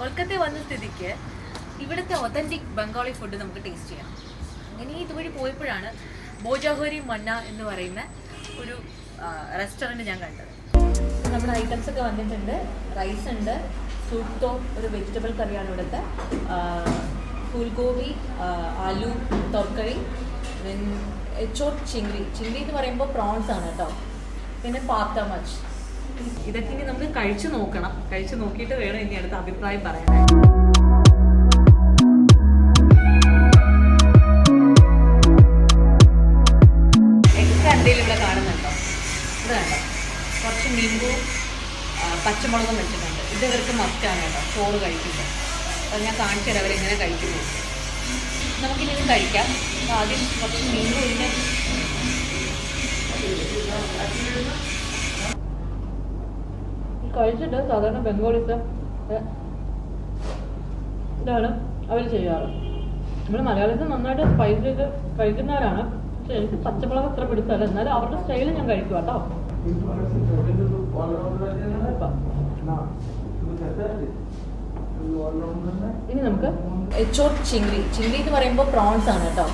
കൊൽക്കത്തയിൽ വന്ന സ്ഥിതിക്ക് ഇവിടുത്തെ ഒതന്റിക് ബംഗാളി ഫുഡ് നമുക്ക് ടേസ്റ്റ് ചെയ്യാം. അങ്ങനെ ഇതുവഴി പോയപ്പോഴാണ് ബോജാഹോരി മന്ന എന്ന് പറയുന്ന ഒരു റെസ്റ്റോറന്റ് ഞാൻ കണ്ടത്. നമ്മുടെ ഐറ്റംസ് ഒക്കെ വന്നിട്ടുണ്ട്. റൈസ് ഉണ്ട് സൂപ്തോ ഒരു വെജിറ്റബിൾ കറിയാണ് ഇവിടുത്തെ. ഫുൽഗോബി ആലു തൊർക്കറി എച്ചോട്ട് ചിങ്രി ചിങ്രി എന്ന് പറയുമ്പോൾ പ്രോൺസ് ആണ് കേട്ടോ. പിന്നെ പാത്ത മച്ച് ഇതൊക്കെ ഇനി നമുക്ക് കഴിച്ചു നോക്കണം. കഴിച്ചു നോക്കിയിട്ട് വേണം ഇനി അടുത്ത അഭിപ്രായം പറയാനായി പച്ചമുളകും വെച്ചിട്ടുണ്ട്. ഇത് ഇവർക്ക് മസ്റ്റാണ് കേട്ടോ. ചോറ് കഴിക്കുമ്പോൾ. അത് ഞാൻ കാണിച്ചു തരാം അവരെങ്ങനെ കഴിക്കുന്നു നമുക്കിനി ഇത് കഴിക്കാം ആദ്യം കുറച്ച് മീൻ ഇതിന് കഴിച്ചിട്ട് സാധാരണ ബംഗാളീസ് ഇതാണ് അവർ ചെയ്യാറ്. നമ്മൾ മലയാളീസ് നന്നായിട്ട് സ്പൈസ് ചെയ്ത് കഴിക്കുന്നവരാണ്. പക്ഷെ എനിക്ക് പച്ചമുളക് അത്ര പിടിച്ചല്ല എന്നാലും അവരുടെ സ്റ്റൈലിൽ ഞാൻ കഴിക്കും കേട്ടോ. ഇനി നമുക്ക് എച്ചോട്ട് ചിങ്രി ചിങ്രി എന്ന് പറയുമ്പോൾ പ്രോൺസ് ആണ് കേട്ടോ.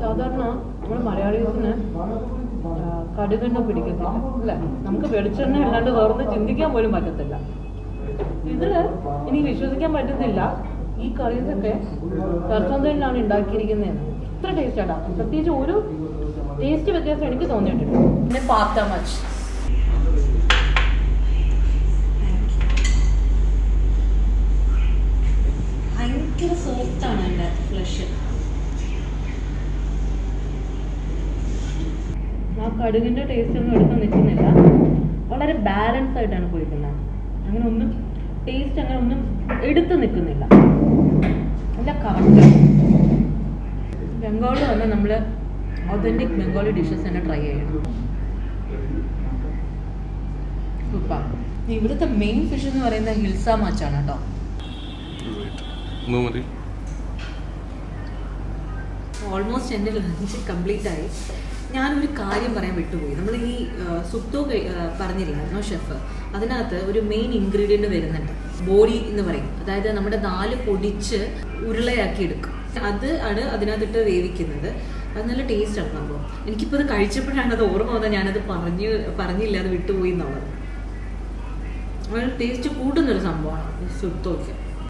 സാധാരണ നമ്മൾ മലയാളീസിന് കടുകെണ്ണ പിടിക്കത്തില്ല. അല്ലേ? നമുക്ക് വെളിച്ചെണ്ണ അല്ലാണ്ട് വേറൊന്ന് ചിന്തിക്കാൻ പോലും പറ്റത്തില്ല. ഇതിൽ ഇനി വിശ്വസിക്കാൻ പറ്റുന്നില്ല. ഈ കറീസൊക്കെ കർച്ചന്തയിലാണ് ഉണ്ടാക്കിയിരിക്കുന്നതെന്ന്. ഇത്ര ടേസ്റ്റ് ആടാ. പ്രത്യേകിച്ച് ഒരു ടേസ്റ്റ് വ്യത്യാസം എനിക്ക് തോന്നിയിട്ടുണ്ട് പിന്നെ പാത്ത മച്ച് കടുകിന്റെ ടേസ്റ്റ് ഒന്നും എടുത്ത് നിൽക്കുന്നില്ല. വളരെ ബാലൻസ് ആയിട്ടാണ് കുഴിക്കുന്നത് അങ്ങനെ ഒന്നും ടേസ്റ്റ് അങ്ങനെ ഒന്നും എടുത്ത് നിൽക്കുന്നില്ല. നല്ല കറക്റ്റ് ബംഗാളിൽ വന്ന് നമ്മൾ ഒതന്റിക് ബംഗാളി ഡിഷസ് തന്നെ ട്രൈ ചെയ്യണം. സൂപ്പർ ഇവിടുത്തെ മെയിൻ ഫിഷ് എന്ന് പറയുന്നത് ഹിൽസ മാച്ചാണ് കേട്ടോ. ഓൾമോസ്റ്റ് എന്റെ ലഞ്ച് കംപ്ലീറ്റ് ആയി. ഞാനൊരു കാര്യം പറയാൻ വിട്ടുപോയി. നമ്മൾ ഈ സുപ്തോ പറഞ്ഞില്ലായിരുന്നോ ഷെഫ്? അതിനകത്ത് ഒരു മെയിൻ ഇൻഗ്രീഡിയന്റ് വരുന്നുണ്ട്. ബോഡി എന്ന് പറയും. അതായത് നമ്മുടെ നാല് പൊടിച്ച് ഉരുളയാക്കി എടുക്കും അത് ആണ് അതിനകത്തിട്ട് വേവിക്കുന്നത്. അത് നല്ല ടേസ്റ്റ് ആണ് സംഭവം. എനിക്കിപ്പോൾ അത് കഴിച്ചപ്പോഴാണ് അത് ഓർമ്മ വന്നത്. ഞാനത് പറഞ്ഞു പറഞ്ഞില്ല അത് വിട്ടുപോയി എന്നുള്ളത്. ടേസ്റ്റ് കൂട്ടുന്നൊരു സംഭവമാണ് സുപ്തോയ്ക്ക്.